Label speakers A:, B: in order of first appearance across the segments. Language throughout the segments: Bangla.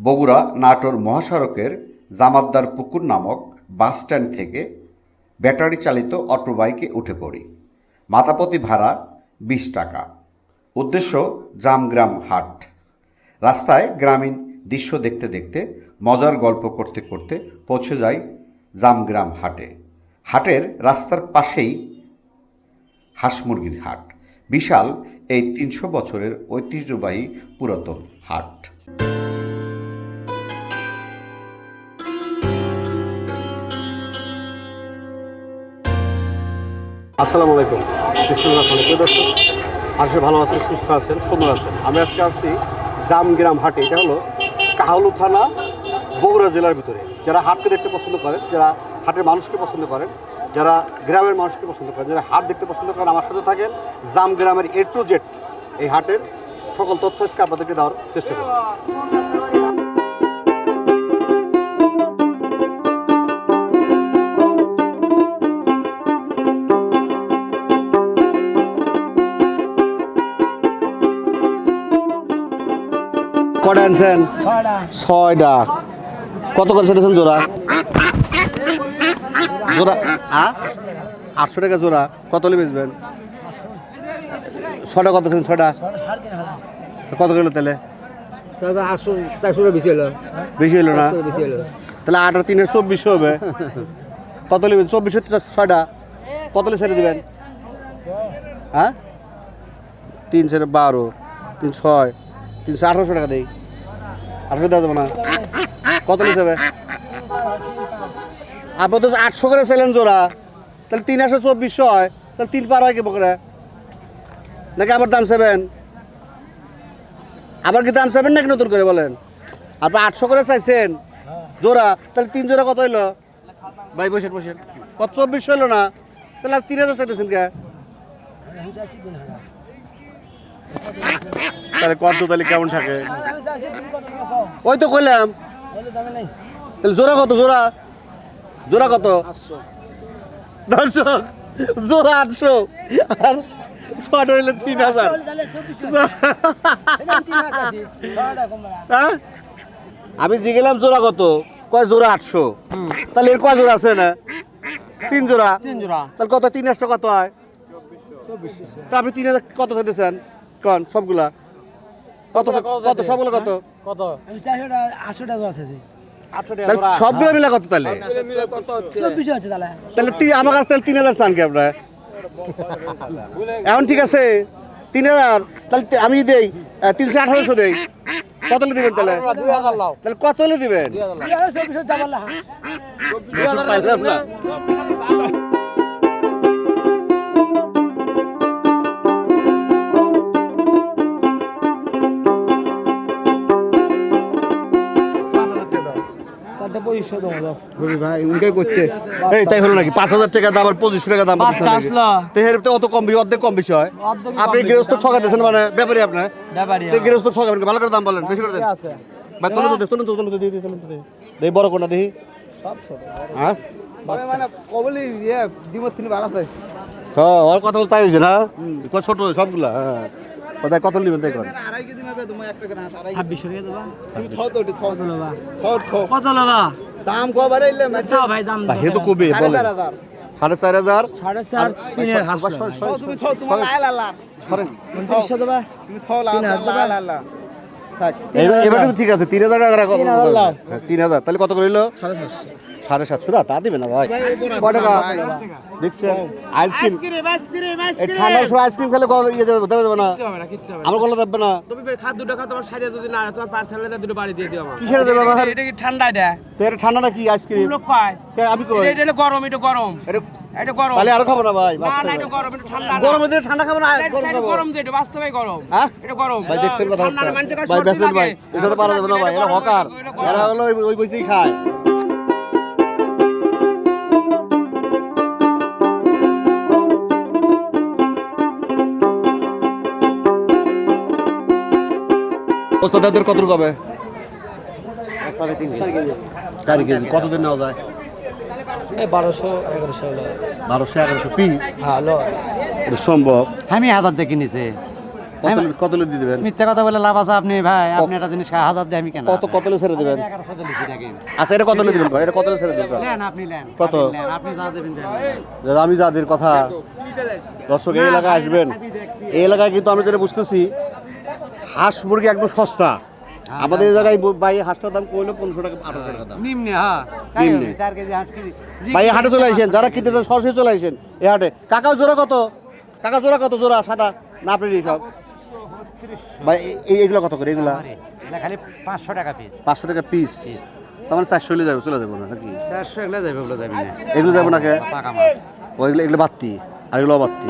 A: বগুড়া নাটোর মহাসড়কের জামাতদার পুকুর নামক বাস স্ট্যান্ড থেকে ব্যাটারি চালিত অটোবাইকে উঠে পড়ি। মাতাপতি ভাড়া বিশ টাকা। উদ্দেশ্য, জামগ্রাম হাট। রাস্তায় গ্রামীণ দৃশ্য দেখতে দেখতে, মজার গল্প করতে করতে পৌঁছে যাই জামগ্রাম হাটে। হাটের রাস্তার পাশেই হাঁস মুরগির হাট। বিশাল এই তিনশো বছরের ঐতিহ্যবাহী পুরাতন হাট।
B: আসসালামু আলাইকুম। বিসমুল্লাহ প্রিয় দর্শক আসলে ভালো আছেন, সুস্থ আছেন, সুন্দর আছেন। আমি আজকে আসছি জামগ্রাম হাটে। এটা হলো কাহালু থানা, বগুড়া জেলার ভিতরে। যারা হাটকে দেখতে পছন্দ করেন, যারা হাটের মানুষকে পছন্দ করেন, যারা গ্রামের মানুষকে পছন্দ করেন, যারা হাট দেখতে পছন্দ করেন, আমার সাথে থাকেন জামগ্রামের এ টু জেড এই হাটের সকল তথ্য আজকে আপনাদেরকে দেওয়ার চেষ্টা করব। কটা আনছেন?
C: ছয়টা।
B: কত করে ছেড়েছেন জোড়া? জোড়া হ্যাঁ আটশো টাকা জোড়া। কত হলে বেচবেন? ছটা কত ছেন ছটা
C: তিন
B: কত কিলো তাহলে?
C: বেশি হলো।
B: বেশি হলো না? তাহলে আট আর তিনের চব্বিশশো হবে। কত নেবেন চব্বিশশো ছয়টা। কত ছেড়ে দেবেন? হ্যাঁ তিন ছেড়ে বারো তিন ছয় তিনশো আঠারোশো টাকা দেই। আঠারোশো দেওয়া না। কত নিতে হবে আপনি তো আটশো করে ছিলেন জোড়া। তাহলে তিন আসে চব্বিশশো হয়। তাহলে তিন পার হয় কি বকরে? নাকি আবার দাম সেভেন আবার কি দাম সেভেন নাকি নতুন করে বলেন? আপনি আটশো করে চাইছেন জোড়া, তাহলে তিন জোড়া কত হইল? ভাই, বসেন বসেন। কত চব্বিশশো হইল না। তাহলে আর তিন হাজার চাইতেছেন কে? তাহলে কত তাহলে কেমন থাকে? ওই তো কইলাম। তাহলে জোড়া কত জোড়া? জোড়া কত? দর্শক জোড়া আটশো। আর ছটা হইলে তিন হাজার।
C: আমি।
B: হ্যাঁ? আমি জিগেলাম জোড়া কত? কয় জোড়া আটশো? তাহলে এর কয় জোড়া আছে না? তিন জোড়া?
C: তিন জোড়া।
B: তাহলে কত? তিন হাজার কত হয়? তা আপনি তিন হাজার কত চাইতেছেন? কন সবগুলা? কত কত সবগুলো কত?
C: কত? আটশো টাকা।
B: সবগুলো মিলে কত তাহলে?
C: চব্বিশশো আছে তাহলে।
B: তাহলে আমার কাছে তাহলে তিন হাজার চান কি আপনার? এখন ঠিক আছে তিন হাজার। তাহলে আমি দেই তিনশো আঠারোশো দেই কত দিবেন তাহলে? তাহলে কত হলে দিবেন? ভাই উনকে করছে? এই তাই হলো নাকি? পাঁচ হাজার টাকা দাম আর পঁচিশশো টাকা দাম। তো অত কম বেশি অর্ধেক কম বেশি হয়। আপনি গৃহস্থ ঠকাতেছেন মানে ব্যাপারী আপনার?
C: ব্যাপারী
B: গৃহস্থ ঠকাবেন ভালো করে দাম বলেন বেশি করে দেন। ভাই তুলুন তো তুলুন তো তুলুন তো দিই তুলুন তো দিই বড় কোনটা দেখি।
C: ছোট।
B: হ্যাঁ?
C: মানে কবলি ইয়ে ডিমত তিনি বাড়াতে
B: হ্যাঁ ওর কথা বলতে হয়েছে না? ছোট সবগুলা হ্যাঁ। কোথায় কত নেবেন
C: ছাব্বিশশো টাকা দেবা। কত লবা কত লবা
D: দাম কবার এলে
C: চাও ভাই দাম
B: তা হে তো কবে বলে সাড়ে চার হাজার?
C: সাড়ে চার তিনের হাস
D: তুমি থো তোমার লাল লাল।
B: সরেন।
C: উনত্রিশশো দেবা?
D: তুমি থাও লাল
C: তিন হাজার
D: লাল লাল।
B: এবার এবার কিন্তু ঠিক আছে তিন হাজার টাকা রাখো
C: তিন হাজার।
B: হ্যাঁ, হাজার। তাহলে কত করিল
C: সাড়ে
B: সাড়ে সাতশো না? তা দিবে না ভাই। টাকা? দেখছেন আইসক্রিম। এই ঠান্ডার সময় আইসক্রিম খেলে গলা ইয়ে দেবে দেবে না। আমার গলা দেবে না।
D: তুমি খাও তোমার সাইডে যদি না তোমার পার্সেলে দুটো বাড়ি দিয়ে দিও আমার
B: কিসের দেবে আমার
D: এটা কি ঠান্ডা
B: তো এটা ঠান্ডা নাকি আইসক্রিম?
D: লোক কয়?
B: আমি কই?
D: এটা হলো গরম এটা গরম।
B: এটা
D: এটা গরম।
B: তাহলে আর খাব না ভাই
D: না না এটা গরম এটা ঠান্ডা না।
B: গরমের ঠান্ডা খাব না
D: এটা-
B: গরম
D: এটা
B: খাব।
D: গরম যে এটা বাস্তবে গরম।
B: হ্যাঁ?
D: এটা গরম।
B: ভাই দেখছেন কথা
D: মানুষের কাছে
B: ভাই বেসেন ভাই
D: লাগে।
B: পারা যাবে না ভাই
D: এটা
B: এরা হকার এরা হলো ওই- ওই বসেই খায় ওস্তাদের কত কবে? চার কেজি। কতদিন নেওয়া যায়?
C: বারোশো এগারোশো
B: বারোশো এগারোশো পিস? সম্ভব?
C: আমি হাজার দেখে নিছে
B: কত কত দিয়ে দেবেন?
C: মিথ্যা কথা বলে লাভ আছে আপনি ভাই। আপনি একটা জিনিস হাজার দিয়ে আমি কেন।
B: কত কত হলে ছেড়ে দেবেন? আচ্ছা এটা কত দিবেন এটা কত ছেড়ে দেবেন?
C: নেন আপনি নেন
B: কত?
C: আপনি নেন, যা দেবেন
B: দাদা, আমি যাদের কথা। দর্শক এই এলাকায় আসবেন। এই এলাকায় কিন্তু আমি যেটা বুঝতেছি হাঁস মুরগি একদম সস্তা। আমাদের জায়গায় ভাই হাঁসটার দাম কইলো পনেরোশো টাকা আঠারোশো টাকা দাম।
C: নিম্নে হ্যাঁ।
B: নিম্নে।
C: চার কেজি হাঁস কেজি
B: ভাই হাটে চলে আসেন যারা কিনতে চান সরাসরি চলে আসেন এই হাটে। কাকাও জোড়া কত? কাকা জোড়া কত জোড়া? সাদা? না আপনি সব। ভাই এ- এই এগুলো কত করে? এগুলা?
C: খালি পাঁচশো টাকা পিস
B: পাঁচশো টাকা পিস তার মানে চারশো হলে যাবে চলে যাব না নাকি?
C: চারশো এগুলো যাবে ওগুলো যাবে না।
B: এগুলো যাব না কে?
C: পাকা মাছ
B: ওইগুলো এগুলো বাত্তি আর এগুলো বাত্তি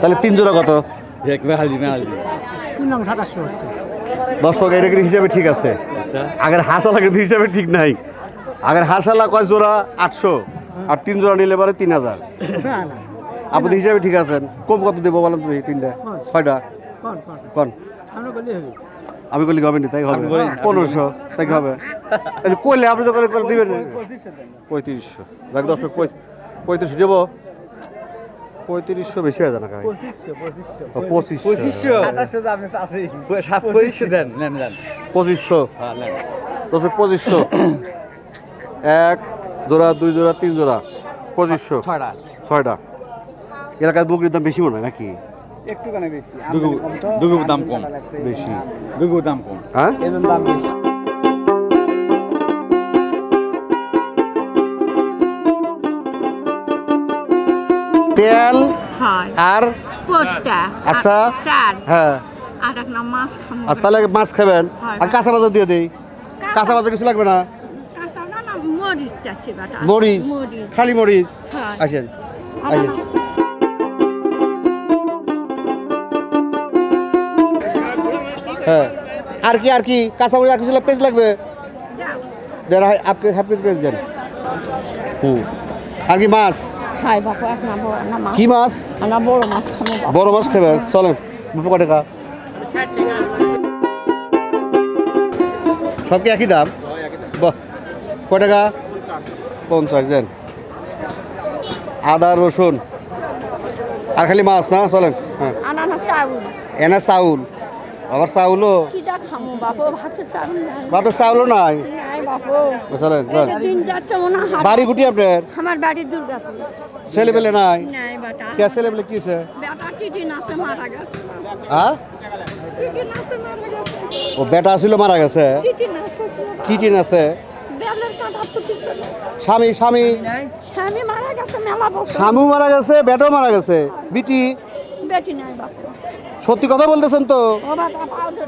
B: তাহলে তিন জোড়া কত? দর্শক কিন্তু হিসাবে ঠিক আছে। আগের হাঁসালা কিন্তু হিসাবে ঠিক নাই। আগের হাঁসালা কয় জোড়া? আটশো। আর তিন জোড়া নিলে পরে তিন হাজার। আপনি হিসাবে ঠিক আছেন। কম কত দেবো বলেন তুমি তিনটা। ছয়টা?
C: কোন কোন?
B: কোন?
C: বলি হবে।
B: আমি না তাই হবে। পনেরোশো তাই কি হবে করলে আপনি তো করে করে দিবেন। পঁয়ত্রিশশো। দেখ দর্শক পঁয়- পঁয়ত্রিশশো দেবো। পঁয়ত্রিশশো বেশি হয়ে যায় না কাকা? ও, পঁচিশশো।
C: পঁচিশশো। দেন নেন নেন।
B: পঁচিশশো।
C: হ্যাঁ নেন।
B: পঁচিশশো। এক জোড়া দুই জোড়া তিন জোড়া। পঁচিশশো।
C: ছয়টা।
B: ছয়টা। এলাকায় বকরির দাম বেশি মনে হয় নাকি?
C: একটুখানি বেশি।
E: দুগু দুগু দাম কম।
B: বেশি।
E: দুগু দাম কম।
B: হ্যাঁ?
C: দাম বেশি।
B: তেল আর আচ্ছা। হ্যাঁ।
F: আর এক না মাছ
B: আচ্ছা তাহলে মাছ খাবেন। আর কাঁচা বাজার দিয়ে দিই। কাঁচা বাজার কিছু লাগবে না?
F: মরিচ
B: খালি মরিচ। আসেন। আসেন। হ্যাঁ। আর কি আর কি? কাঁচা মরিচ আর কিছু পেজ লাগবে। দেন আপনি হাফ কেজি পেজ দেন। হুম। আর কি মাছ?
F: খাই বাপু এক না বড় না মাছ
B: কি মাছ?
F: না বড় মাছ
B: বড় খাবেন চলেন টাকা সব কি একই দাম? বাহ টাকা পঞ্চাশ দেন। আদা রসুন। আর খালি মাছ না? চলেন হ্যাঁ।
F: চাউল।
B: এনে চাউল। আবার চাউলও? ভাতের চাউলও নাই? চলেন বাড়ি গুটি আপনার?
F: আমার বাড়ি দুর্গাপুর।
B: ছেলে পেলে নাই? কে ছেলে পেলে কি আছে হ্যাঁ? ও বেটা ছিল মারা গেছে? টিটিন আছে স্বামী স্বামী?
F: স্বামী মারা গেছে
B: বেটাও মারা গেছে। বিটি? সত্যি কথা বলতেছেন তো?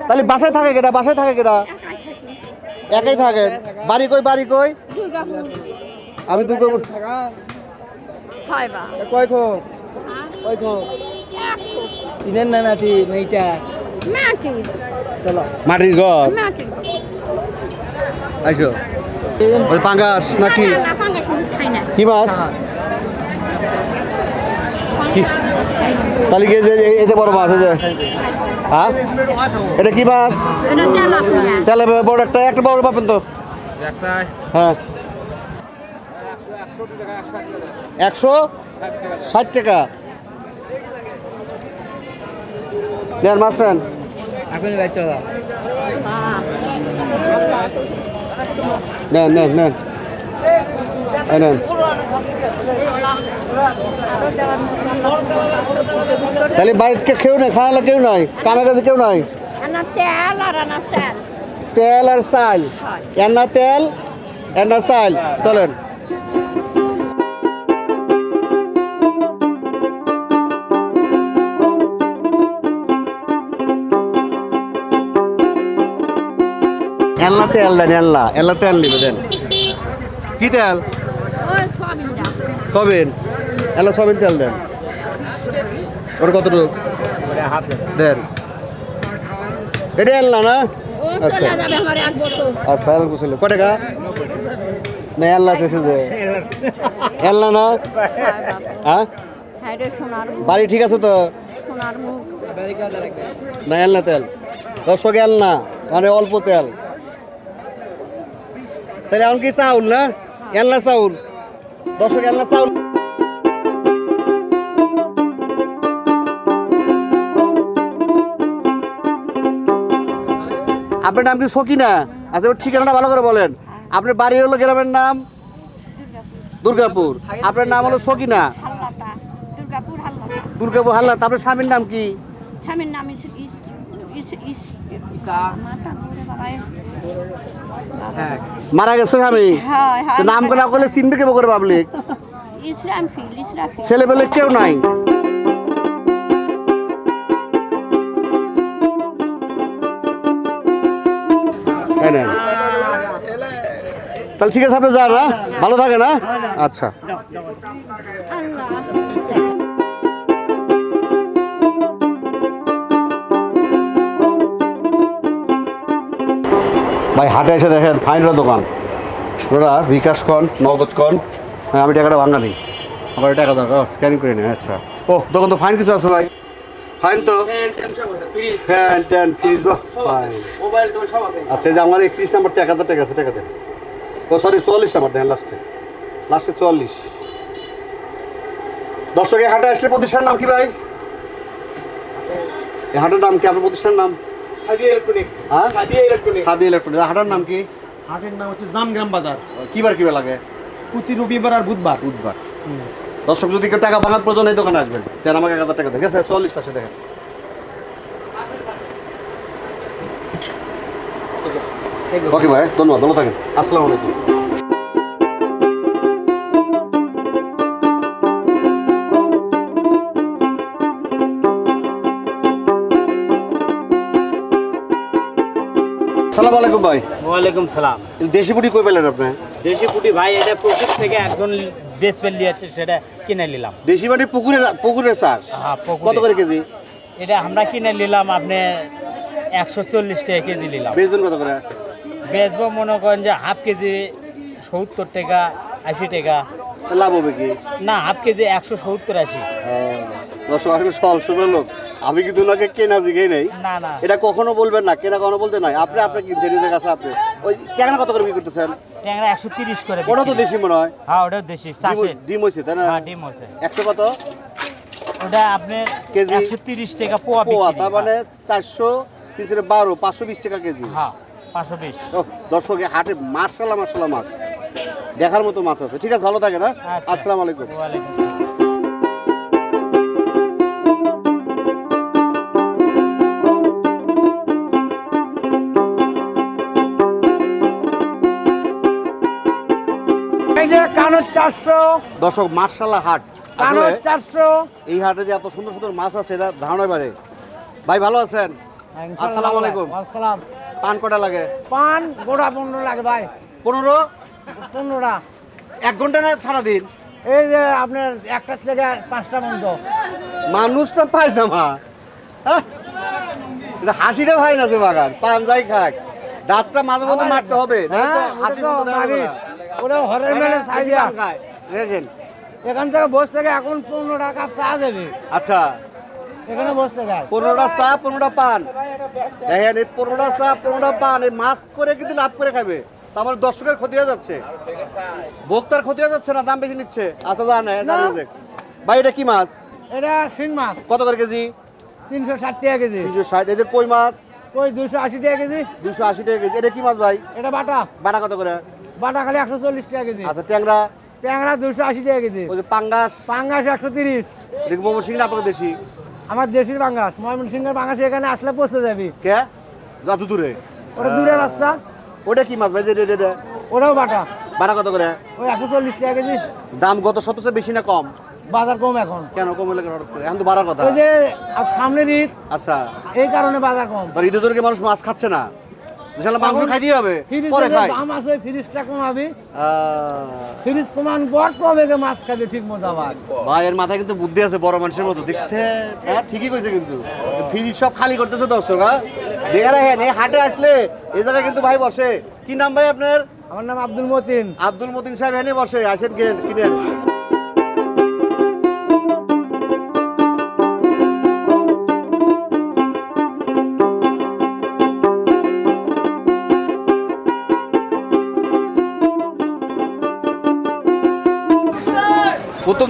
B: তাহলে বাসায় থাকে কেটা বাসায় থাকে কেটা
F: একাই থাকি।
B: থাকেন? বাড়ি কই বাড়ি কই?
F: দুর্গাপুর।
B: আমি দুটো
F: হয় বা
C: কয় খো কয় খো
F: এক
C: না নাতি নেইটা
F: মাটি।
C: চলো।
B: মাটির ঘর? আইসো। পাঙ্গাস নাকি?
F: না পাঙ্গাস মাছ খাই না।
B: কি মাছ? কি? তাহলে যে বড় মাছ হ্যাঁ? এটা কি মাছ? তাহলে বড় একটা একটা বড় পাবেন তো। হ্যাঁ। একশো ষাট টাকা। নেন মাছ নেন। নেন নেন নেন। নেন। তাহলে বাড়িতে কেউ নেই খাওয়ালে কেউ নাই কামের কাছে কেউ নাই?
F: তেল আর আনা চাল।
B: তেল আর চাল।
F: হয়।
B: এন্না তেল এন্না চাল। চলেন। এল্লা তেল দেন এল্লা এল্লা তেল? নিবে দেন কি তেল। সবিন এল্লা সবিন তেল দেন। ওর কতটুকু? দেন। এটা এল্লা না? আচ্ছা। আচ্ছা এল কুছিল কয় টাকা না এল্লা শেষে যে। এল্লা না? হ্যাঁ
F: হ্যাঁ? মুখ।
B: বাড়ি ঠিক আছে তো? না এল না তেল। দর্শক এল না। মানে অল্প তেল। তাহলে এখন কি চাউল না? এলনা চাউল। দর্শক এলনা চাউল আপনার নাম কি সকিনা? আচ্ছা ঠিকানাটা ভালো করে বলেন। আপনার বাড়ি হলো গ্রামের নাম? দুর্গাপুর। আপনার নাম হলো সকিনা?
F: দুর্গাপুর হাল্লাতা।
B: দুর্গাপুর হাল্লা আপনার স্বামীর নাম কি?
F: স্বামীর নাম
C: হ্যাঁ।
B: মারা গেছে স্বামী?
F: হয়
B: নাম করে করলে চিনবে কেবো করে পাবলিক? ছেলে পেলে কেউ নাই। তাহলে ঠিক আছে আপনি যান না ভালো থাকে না আচ্ছা। ভাই হাটে এসে দেখেন ফাইনরা দোকান। ওরা বিকাশ কন নগদ কন হ্যাঁ আমি টাকাটা নেই আমার টাকা দরকার স্ক্যানিং করে নিই আচ্ছা। ও দোকান তো ফাইন কিছু আছে ভাই। ফাইন তো? ফ্যান ট্যান ফ্রিজ আচ্ছা এই যে আমার একত্রিশ নাম্বার তো এক হাজার টাকা আছে টাকা দেন। ও সরি চুয়াল্লিশ নাম্বার দেন লাস্টে লাস্টে চুয়াল্লিশ। দর্শক এই হাটে আসলে প্রতিষ্ঠানের নাম কি ভাই? এই হাটের নাম কি? আপনার প্রতিষ্ঠানের নাম? হ্যাঁ? সাদি ইলেকট্রনিক। হাটার নাম কি?
C: হাটের নাম হচ্ছে জামগ্রাম বাজার।
B: কিবার কিবার লাগে?
C: প্রতি রবিবার আর বুধবার।
B: বুধবার। দর্শক যদি কেউ টাকা ভাঙার প্রয়োজন এই দোকানে আসবেন। তেন আমাকে এক হাজার টাকা দেখে স্যার চল্লিশ আছে দেখেন। ওকে ভাই ধন্যবাদ। ভালো থাকেন। আসসালামু আলাইকুম। সালাম আলাইকুম ভাই।
G: ওয়ালাইকুম সালাম।
B: দেশি বুটি কই পেলেন আপনি?
G: দেশি পুটি ভাই এটা প্রকৃত থেকে একজন বেশ পেলি আছে সেটা কিনে নিলাম।
B: দেশি বাটি পুকুরে পুকুরের চাষ?
G: হ্যাঁ,
B: কত করে কেজি?
G: এটা আমরা কিনে নিলাম আপনি একশো চল্লিশ টাকা কেজি নিলাম।
B: বেচবেন কত করে?
G: বেচবো মনে করেন যে হাফ কেজি সত্তর টাকা আশি টাকা।
B: লাভ হবে কি?
G: না হাফ কেজি একশো সত্তর আশি।
B: দর্শক আসলে লোক। আমি কিন্তু ওনাকে কেনা জিগেই নেই। এটা কখনো বলবেন না কেনা কখনো বলতে নয় আপনি আপনি কিনছেন নিজের কাছে আপনি। ওই কেন কত করে বিক্রি করতেছেন?
G: ট্যাংরা একশো তিরিশ করে
B: ওটা তো দেশি মনে হয়।
G: হ্যাঁ ওটাও দেশি
B: ডিম- হয়েছে তাই না?
G: হ্যাঁ ডিম আছে
B: একশো কত?
G: ওটা আপনার
B: কেজি?
G: একশো তিরিশ টাকা পোয়া
B: পোয়া। তার মানে চারশো তিনশো বারো পাঁচশো বিশ টাকা কেজি।
G: হ্যাঁ পাঁচশো বিশ।
B: দর্শক হাটে মার্শাল্লাহ মার্শাল্লাহ মাছ। দেখার মতো মাছ আছে। ঠিক আছে ভালো থাকে না
G: আচ্ছা।
B: আসসালামু আলাইকুম।
C: কানের চারশো।
B: দর্শক মার্শাল্লাহ হাট।
C: কানের চারশো।
B: এই হাটে যে এত সুন্দর সুন্দর মাছ আছে এটা ধারণা পারে ভাই ভালো আছেন? আসসালামু আলাইকুম।
C: আসসালাম।
B: পান কটা লাগে?
C: পান গোড়া পনেরো লাগে ভাই।
B: পনেরো?
C: পনেরোটা।
B: এক ঘণ্টা না সারাদিন?
C: এই যে আপনার একটা থেকে পাঁচটা পর্যন্ত।
B: মানুষটা পায়জামা। হ্যাঁ? এটা হাসিটা ভাই না যে বাগান। পান যাই খাক। দাঁতটা মাঝে মধ্যে মারতে হবে
C: হ্যাঁ,
B: হাসি মতো
C: ওটা হরের মেলে সাইজা
B: বুঝেছেন?
C: এখান থেকে বসে থেকে এখন পনেরো টাকা চা দেবে।
B: আচ্ছা।
C: এখানে বসতে যায়।
B: পনেরোটা চা পনেরোটা পান। দেখেন এই পনেরোটা চা পনেরোটা পান এই মাছ করে কিন্তু লাভ করে খাবে। তারপর দর্শকের ক্ষতি হয়ে যাচ্ছে। ভোক্তার ক্ষতি হয়ে যাচ্ছে না? দাম বেশি নিচ্ছে। আচ্ছা জান ভাই এটা কি মাছ?
C: এটা শিং মাছ।
B: কত করে কেজি?
C: তিনশো ষাট টাকা কেজি।
B: তিনশো ষাট। এই যে কই মাছ?
C: ওই দুশো আশি টাকা কেজি।
B: দুশো আশি টাকা কেজি। এটা কি মাছ ভাই?
C: এটা বাটা।
B: বাটা কত করে?
C: বাটা খালি একশো চল্লিশ টাকা কেজি।
B: আচ্ছা ট্যাংরা?
C: ট্যাংরা দুশো আশি টাকা কেজি।
B: ওই যে পাঙ্গাস?
C: পাঙ্গাস একশো তিরিশ।
B: মমসিংহ আপনার দেশি?
C: আমার দেশের পাঙ্গাস। ময়মনসিংহের পাঙ্গাস এখানে আসলে পৌঁছে যাবি।
B: কে? যত দূরে।
C: ওটা দূরে রাস্তা।
B: ওটা কি মাছ ভাই? যে এটা
C: ওটাও বাটা।
B: বাটা কত করে?
C: ওই একশো চল্লিশ টাকা কেজি।
B: দাম গত সপ্তাহে বেশি না কম?
C: বাজার কম এখন।
B: কেন? কম হলে হঠাৎ করে? এখন তো বাড়ার কথা।
C: ওই যে সামনের ঈদ।
B: আচ্ছা।
C: এই কারণে বাজার কম।
B: ঈদের জন্য মানুষ মাছ খাচ্ছে না? বিশাল মাংস খাইতেই হবে। পরে খাই।
C: দাম আছে ফ্রিজটা কমাবি ফ্রিজ কমান পর তবে মাছ খাবে ঠিক মতো আবার।
B: ভাই এর মাথায় কিন্তু বুদ্ধি আছে বড় মানুষের মতো। দেখছে? হ্যাঁ ঠিকই কইছে কিন্তু। ফ্রিজ সব খালি করতেছে দর্শক হ্যাঁ? দেখে রাখেন এই হাটে আসলে এই জায়গায় কিন্তু ভাই বসে। কি নাম ভাই আপনার?
C: আমার নাম আব্দুল মতিন।
B: আব্দুল মতিন সাহেব এনে বসে। আসেন কেন কিনেন।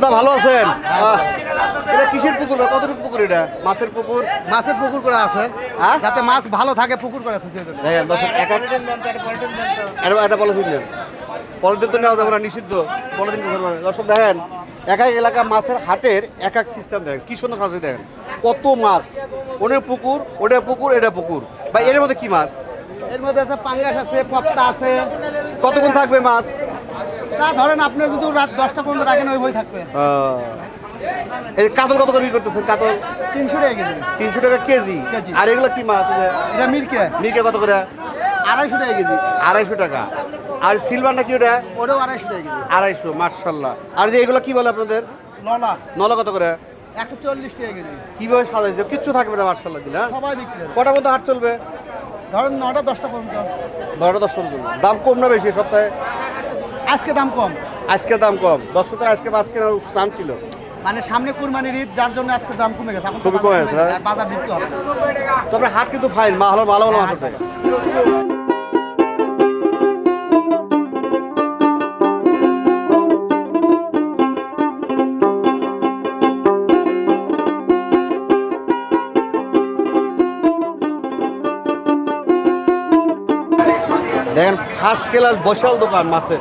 B: দা ভালো আছেন? এটা কিসের পুকুর? কতটুকু পুকুর এটা? মাছের পুকুর?
C: মাছের পুকুর করে আছে।
B: হ্যাঁ?
C: যাতে মাছ ভালো থাকে পুকুর করে আছে
B: দেখেন এটা একটা পলিথিন দেন। পলিথিন তো নেওয়া যাবে না নিষিদ্ধ। পলিথিন দর্শক দেখেন এক এক এলাকা মাছের হাটের এক এক সিস্টেম দেখেন। কি সুন্দর সাজিয়ে দেখেন। কত মাছ। ওনের পুকুর ওটা পুকুর এটা পুকুর। ভাই এর মধ্যে কি মাছ?
C: এর মধ্যে আছে পাঙ্গাস আছে পপ্তা আছে।
B: কতক্ষণ থাকবে মাছ?
C: তা ধরেন আপনি যদি রাত দশটা পর্যন্ত রাখেন ওই বই থাকবে।
B: এই কাতল কত করে করতেছেন? কাতল?
C: তিনশো টাকা কেজি।
B: তিনশো টাকা কেজি। আর এগুলো কি মাছ?
C: এটা মিরকে।
B: মিরকে কত করে?
C: আড়াইশো টাকা কেজি।
B: আড়াইশো টাকা। আর ওটা?
C: ওটাও আড়াইশো টাকা কেজি।
B: আড়াইশো মার্শাল্লাহ আর যে এগুলো কি বলে আপনাদের?
C: নলা।
B: নলা কত করে?
C: একশো চল্লিশ টাকা কেজি।
B: কীভাবে সাজাইছে? কিচ্ছু থাকবে না মার্শাল্লাহ দিলে হ্যাঁ?
C: সবাই বিক্রি
B: হাট চলবে?
C: ধরেন নটা দশটা পর্যন্ত।
B: চলবে দাম কম না বেশি সপ্তাহে?
C: আজকে দাম কম?
B: আজকে দাম কম। দশ টাকা আজকে পাঁচ কেনার চান ছিল।
C: মানে সামনে কুরবানির ঈদ যার জন্য আজকে দাম কমে গেছে। এখন
B: খুবই
C: বাজার
B: কমে গেছে,
C: গেছে,
B: হ্যাঁ?
C: বাজার ঢুকতে হবে।
B: তারপরে হাট কিন্তু ফাইন মা হলো ভালো ভালো মাছ দেখেন ফার্স্ট ক্লাস বসাল দোকান মাছের।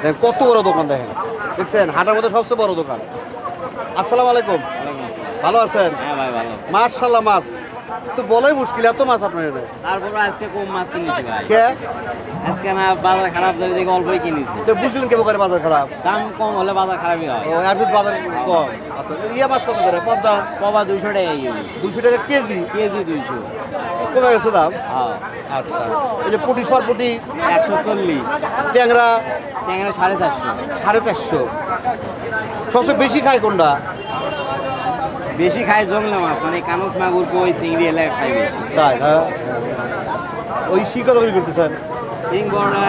B: দেখেন কত বড় দোকান দেখেন। দেখছেন? হাটের মধ্যে সবচেয়ে বড় দোকান। আসসালামু আলাইকুম। ভালো আছেন?
G: হ্যাঁ
B: মার্শাল্লাহ মাছ। তো বলাই মুশকিল এত মাছ আপনার এখানে?
G: তারপরে আজকে কম মাছ কিনেছি ভাই।
B: কে?
G: আজকে না বাজার খারাপ ধরে দেখে অল্পই কিনেছি।
B: তো বুঝলেন কে করে বাজার খারাপ?
G: দাম কম হলে বাজার খারাপই হয়।
B: ও আর বাজার কম। আচ্ছা ইয়া মাছ কত করে? পদ্মা?
G: কবা দুইশো টাকা
B: দুশো টাকা কেজি?
G: কেজি দুইশো।
B: কমে গেছে দাম?
G: হ্যাঁ।
B: আচ্ছা এই যে পুটি সরপুটি?
G: একশো চল্লিশ।
B: ট্যাংরা?
G: ট্যাংরা সাড়ে চারশো।
B: সাড়ে চারশো। সবচেয়ে বেশি খায় কোনটা?
G: বেশি খায় জংলা মাছ মানে কানস মাগুর কই চিংড়ি এলাকা খাই
B: তাই হ্যাঁ। ওই শি কত করে করতেছেন?
G: শিং বড়টা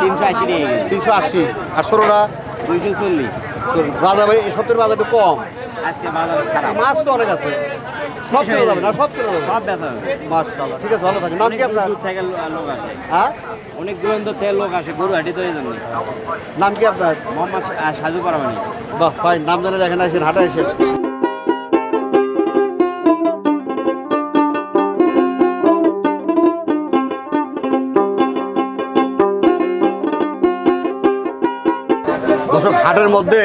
G: তিনশো আশি
B: তিনশো আশি। আর ষোলোটা
G: দুইশো চল্লিশ।
B: বাজার এই সপ্তাহের বাজার একটু কম।
G: আজকে বাজার খারাপ।
B: মাছ তো অনেক আছে। সব কেনা যাবে না? সব কেনা যাবে।
G: সব ব্যথা হবে।
B: মাশাআল্লাহ। ঠিক আছে ভালো থাকেন। নাম কি আপনার?
G: দূর থেকে লোক আসে।
B: হ্যাঁ?
G: অনেক দূরান্তর থেকে লোক আসে গরু হাটি তো এই জন্য
B: নাম কি আপনার?
G: মোহাম্মদ সাজু পারমানি
B: বাহ ভাই নাম জানে দেখেন আসেন হাটে আসেন। দর্শক হাটের মধ্যে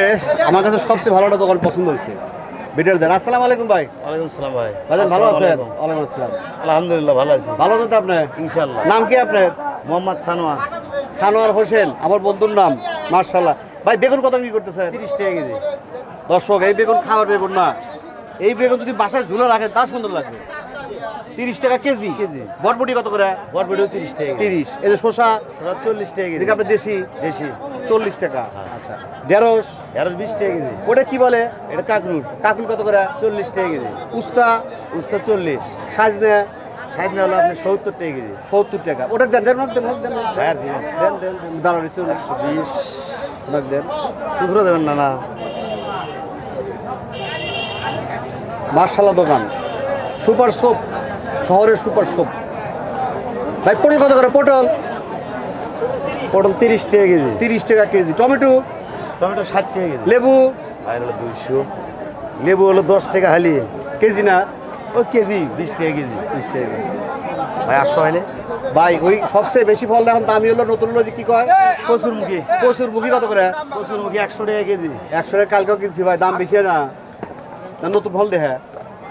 B: আমার কাছে সবচেয়ে ভালো একটা দোকান পছন্দ হয়েছে। বিটার দেন। আসসালামু আলাইকুম ভাই।
H: ওয়ালাইকুম সালাম ভাই।
B: ভাইজান ভালো আছেন? ওয়ালাইকুম আসসালাম।
H: আলহামদুলিল্লাহ ভালো আছি।
B: ভালো আছেন তো আপনার
H: ইনশাল্লাহ
B: নাম কি আপনার?
H: মোহাম্মদ ছানোয়া
B: সানোয়ার হোসেন আমার বন্ধুর নাম। মার্শাল্লাহ ভাই বেগুন কত বিক্রি করতেছে
H: তিরিশ টাকা কেজি।
B: দর্শক এই বেগুন খাওয়ার বেগুন না। এই বেগুন যদি বাসায় ঝুলে রাখেন তা সুন্দর লাগবে। তিরিশ টাকা কেজি?
H: কেজি।
B: বটবটি কত করে?
H: বরবটিও তিরিশ টাকা
B: তিরিশ। এই যে শসা?
H: ওরা চল্লিশ টাকা কেজি।
B: আপনার দেশি?
H: দেশি।
B: চল্লিশ টাকা। আচ্ছা। ঢেঁড়স?
H: এগারো বিশ টাকা কেজি।
B: ওটা কি বলে?
H: এটা কাকরুট।
B: কাকুল কত করে?
H: চল্লিশ টাকা কেজি।
B: উস্তা?
H: উস্তা চল্লিশ।
B: সাজনে?
H: ষাট না হলো আপনি সত্তর টাকা কেজি।
B: সত্তর টাকা। ওটা দেন দেন দেন দেন দেন
H: হ্যাঁ,
B: দেন। দেন দেন দাঁড়ান একশো
H: বিশ।
B: দেন
H: খুচরো দেবেন না না।
B: মার্শাল্লাহ দোকান। সুপার সোপ শহরের সুপার সোপ। ভাই পটল কত করে? পটল?
H: পটল তিরিশ টাকা কেজি।
B: তিরিশ টাকা কেজি। টমেটো?
H: টমেটো ষাট টাকা কেজি।
B: লেবু?
H: আর হলো দুইশো। লেবু হলো দশ টাকা হালি।
B: কেজি না?
H: ও কেজি বিশ টাকা কেজি।
B: বিশ টাকা কেজি।
H: ভাই আটশো হলে
B: ভাই ওই সবচেয়ে বেশি ফল এখন দামি হলো নতুন হলো যে কি কয়?
H: প্রচুর মুখী।
B: প্রচুর মুখি কত করে?
H: প্রচুর মুখী একশো টাকা কেজি।
B: একশো টাকা কালকেও কিনছি ভাই দাম বেশি না। না নতুন ফল দেখে।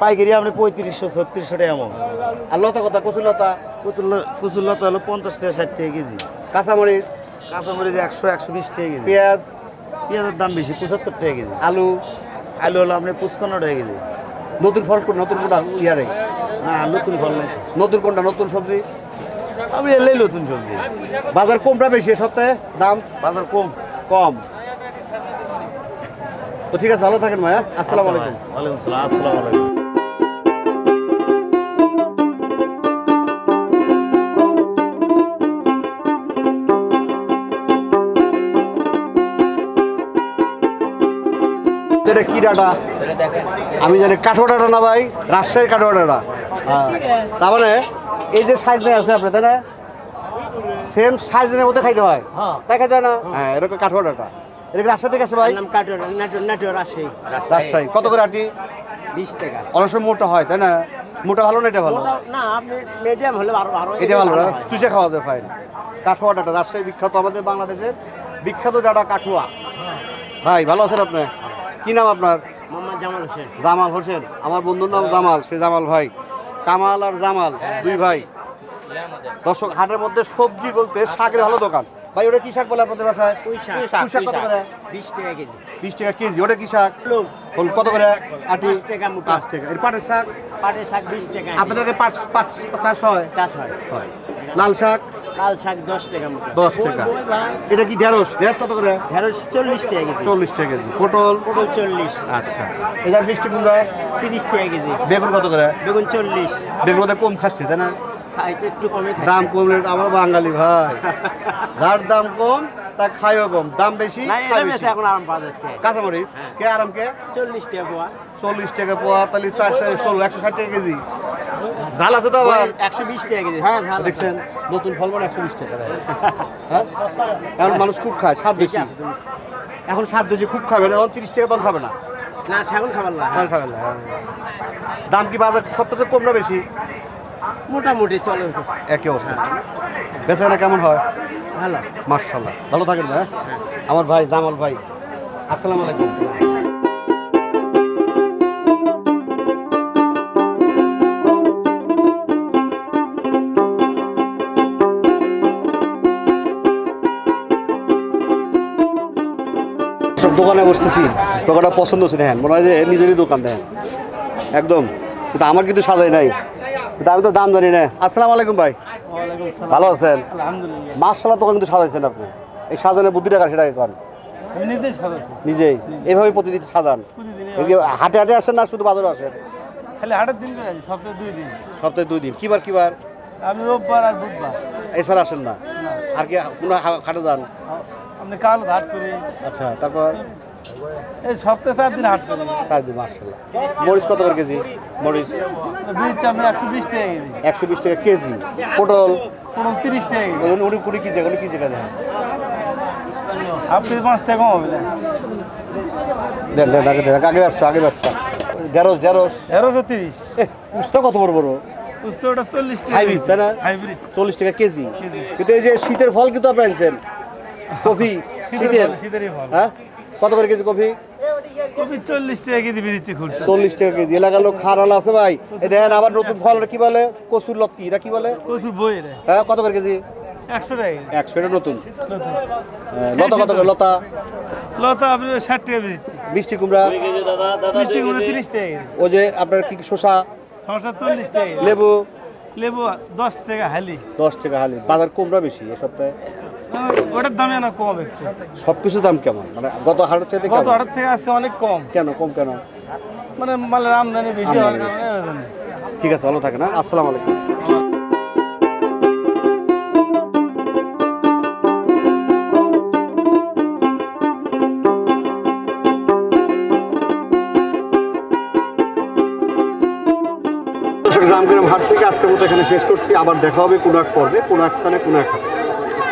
H: পাইকারি আপনি পঁয়ত্রিশশো ছত্রিশশো টাকা এমন।
B: আর লতা কথা কচুর লতা?
H: কুতুর কুচুর লতা হলো পঞ্চাশ টাকা ষাট টাকা কেজি।
B: কাঁচামরিচ?
H: কাঁচামরিচ একশো একশো বিশ টাকা কেজি।
B: পেঁয়াজ?
H: পেঁয়াজের দাম বেশি পঁচাত্তর টাকা কেজি।
B: আলু?
H: আলু হলো আপনি পঁচপান্ন টাকা কেজি।
B: নতুন ফল নতুন কোনটা ইয়ারে
H: না নতুন ফল নেই।
B: নতুন কোনটা? নতুন সবজি?
H: আপনি এলেই নতুন সবজি।
B: বাজার কমটা বেশি সপ্তাহে? দাম?
H: বাজার কম।
B: কম। তো ঠিক আছে ভালো থাকেন ভাইয়া। আসসালামু
H: আচ্ছা
B: আলাইকুম।
H: ওয়ালাইকুম আসসালাম আসসালামু আলাইকুম।
B: এটা কি ডাটা? আমি জানি কাঠোয়া ডাটা না ভাই রাজশাহীর কাঠোয়া ডাটা। হ্যাঁ। তার মানে এই যে সাইজ আছে আপনার তাই না? সেম সাইজের মধ্যে খাইতে হয়। তাই খাইতে হয় না? হ্যাঁ এরকম কাঠোয়া ডাটা। এটা কি রাজশাহী থেকে আসে ভাই? রাজশাহী। কত করে আটি?
G: বিশ টাকা।
B: অনেক সময় মোটা হয় তাই না? মোটা ভালো না এটা ভালো?
G: না আপনি মিডিয়াম হলে আরও
B: এটা ভালো না
G: হয়।
B: চুষে খাওয়া যায় ফাইন কাঠুয়া ডাটা রাজশাহী বিখ্যাত আমাদের বাংলাদেশের বিখ্যাত ডাটা কাঠুয়া ভাই ভালো আছেন আপনি? কি নাম আপনার?
G: জামাল হোসেন।
B: জামাল হোসেন। আমার বন্ধুর নাম জামাল সে জামাল ভাই। কামাল আর জামাল দুই ভাই। দর্শক হাটের মধ্যে সবজি বলতে শাকের ভালো দোকান। ভাই ওটা কি শাক বলে আপনাদের বাসায়?
G: পুঁই শাক
B: কত করে?
G: বিশ টাকা কেজি।
B: বিশ টাকা কেজি ওটা কি শাক? ফুল। কত করে? আটি?
G: পাঁচ টাকা মুঠো।
B: পাঁচ টাকা। এর পাটের শাক?
G: পাটের শাক বিশ টাকা।
B: আপনাদেরকে পাঁচ পাঁচ চাষ হয়?
G: চাষ হয়।
B: হয়। লাল শাক?
G: লাল শাক দশ টাকা মুঠো
B: দশ টাকা। এটা কি ঢেঁড়স? ঢেঁড়স কত করে?
G: ঢেঁড়স চল্লিশ টাকা কেজি।
B: চল্লিশ টাকা কেজি। পটল?
G: পটল চল্লিশ।
B: আচ্ছা। এটা মিষ্টি কুমড়া
G: তিরিশ টাকা কেজি।
B: বেগুন কত করে?
G: বেগুন চল্লিশ।
B: বেগুন বোধহয় কম খাচ্ছে তাই না?
G: একটু কমে
B: দাম কমলে আমরা বাঙালি ভাই। যার দাম কম তার খাইও কম। দাম বেশি
G: এখন আরাম পাওয়া যাচ্ছে।
B: কাঁচামরিচ
G: হ্যাঁ।
B: কে আরাম কে?
G: চল্লিশ টাকা পোয়া।
B: চল্লিশ টাকা পোয়া তাহলে চার চার ষোলো একশো ষাট টাকা কেজি। ঝাল আছে তো আবার?
G: একশো বিশ টাকা কেজি। হ্যাঁ ঝাল
B: দেখছেন নতুন ফল মানে একশো বিশ টাকা। হ্যাঁ? কারণ মানুষ খুব খায় স্বাদ বেশি। এখন স্বাদ বেশি খুব খাবে না তখন তিরিশ টাকা তখন খাবে না।
G: না ছাগল খাবার না।
B: তখন খাবে না হ্যাঁ। দাম কি বাজার সবচেয়ে কম না বেশি?
G: মোটামুটি চলে
B: একই অবস্থা। বেচাকেনা কেমন হয়?
G: ভালো।
B: মার্শাল্লাহ ভালো থাকেন ভাই হ্যাঁ? আমার ভাই জামাল ভাই আসসালামু আলাইকুম। সব দোকানে বসতেছি দোকানটা পছন্দ হচ্ছে দেখেন মনে হয় যে নিজেরই দোকান দেখেন। একদম। কিন্তু আমার কিন্তু সাজাই নাই। আমি তো দাম জানি না। আসসালামু আলাইকুম ভাই। ভালো আছেন? মার্শাল্লাহ দোকান কিন্তু সাজাইছেন আপনি। এই সাজানোর বুদ্ধি টাকা সেটাকে করেন
D: নিজেই
B: এইভাবে প্রতিদিন সাজান। হাটে হাটে আসেন না শুধু বাজারে আসেন?
D: খালি হাটের দিন সপ্তাহে দুই দিন।
B: সপ্তাহে দুই দিন। কিবার কিবার?
D: আমি রোববার আর বুধবার।
B: এছাড়া আসেন না? আর কি কোনো হা- হাটে যান?
D: আপনি কাল হাট করি।
B: আচ্ছা তারপর?
D: এই সপ্তাহে চার দিন হাট করি
B: চার দিন মার্শাল্লাহ মরিচ কত করে কেজি? মরিচ?
D: একশো বিশ টাকা কেজি।
B: একশো বিশ টাকা কেজি। পটল?
D: পনেরো তিরিশ টাকা কেজি।
B: উনি কুড়ি কেজি উনি কেজি কেজি
D: আপনি পাঁচ টাকা কম হবে না
B: দেন দেন আগে দেন আগে ব্যবসা আগে ব্যবসা। ঢেঁড়স ঢেঁড়স?
D: তেরোশো। তিরিশ
B: উস্তা কত বড় বড়?
D: চল্লিশ টাকা
B: হাইব্রিড তাই না?
D: হাইব্রিড।
B: চল্লিশ টাকা কেজি।
D: কেজি।
B: কিন্তু এই যে শীতের ফল কিন্তু আপনি আনছেন। কফি শীতের
D: শীতেরই ফল।
B: হ্যাঁ? কত করে কেজি কফি?
D: কপি চল্লিশ টাকা কেজি বেরিয়েছে খুলছে
B: চল্লিশ টাকা কেজি। এলাকার লোক খারাল আছে ভাই। এ দেখেন আবার নতুন ফল কি বলে? কচুর লত্তি এটা কি বলে?
D: প্রচুর বই রে।
B: হ্যাঁ কত করে কেজি?
D: একশো টাকা
B: একশো এটা নতুন?
D: নতুন।
B: হ্যাঁ, লতা কত করে? লতা?
D: লতা আপনি ষাট টাকা বেরিয়েছে
B: মিষ্টি কুমড়া?
D: মিষ্টি কুমড়ো তিরিশ টাকা
B: ওই যে আপনার কি শসা?
D: সমস্যা চল্লিশ টাকা
B: লেবু?
D: লেবু দশ টাকা হালি।
B: দশ টাকা হালি। বাজার কুমড়া বেশি এ সপ্তাহে?
D: ওটার দামে না কম একটু।
B: সব কিছুর দাম কেমন? মানে গত হাটের চাইতে
D: গত হাটের থেকে আসছে অনেক কম।
B: কেন? কম কেন?
D: মানে মালের আমদানি বেশি হওয়ার কারণে
B: ঠিক আছে ভালো থাকেন হ্যাঁ? আসসালামু আলাইকুম। জামগ্রাম হাট থেকে আজকের মতো এখানে শেষ করছি। আবার দেখা হবে কোনো এক পর্বে কোনো এক স্থানে কোনো এক হাটে।